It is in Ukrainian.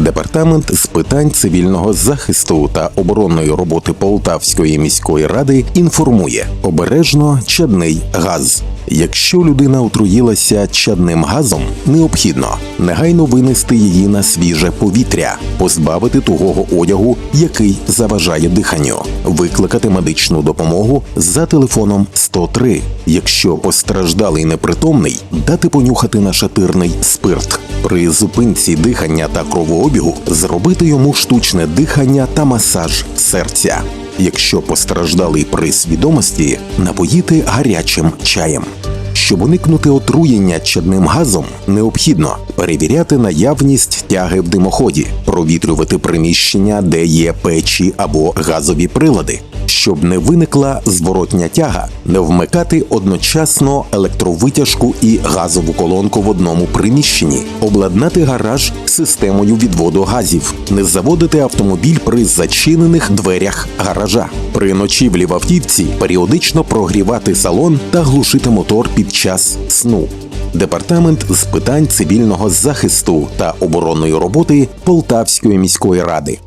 Департамент з питань цивільного захисту та оборонної роботи Полтавської міської ради інформує обережно чадний газ. Якщо людина отруїлася чадним газом, необхідно негайно винести її на свіже повітря, позбавити тугого одягу, який заважає диханню, викликати медичну допомогу за телефоном 103. Якщо постраждалий непритомний, дати понюхати нашатирний спирт. При зупинці дихання та кровообігу зробити йому штучне дихання та масаж серця. Якщо постраждалий при свідомості, напоїти гарячим чаєм. Щоб уникнути отруєння чадним газом, необхідно перевіряти наявність тяги в димоході, провітрювати приміщення, де є печі або газові прилади. Щоб не виникла зворотня тяга, не вмикати одночасно електровитяжку і газову колонку в одному приміщенні, обладнати гараж системою відводу газів, не заводити автомобіль при зачинених дверях гаража. При ночівлі в автівці періодично прогрівати салон та глушити мотор під час сну. Департамент з питань цивільного захисту та оборонної роботи Полтавської міської ради.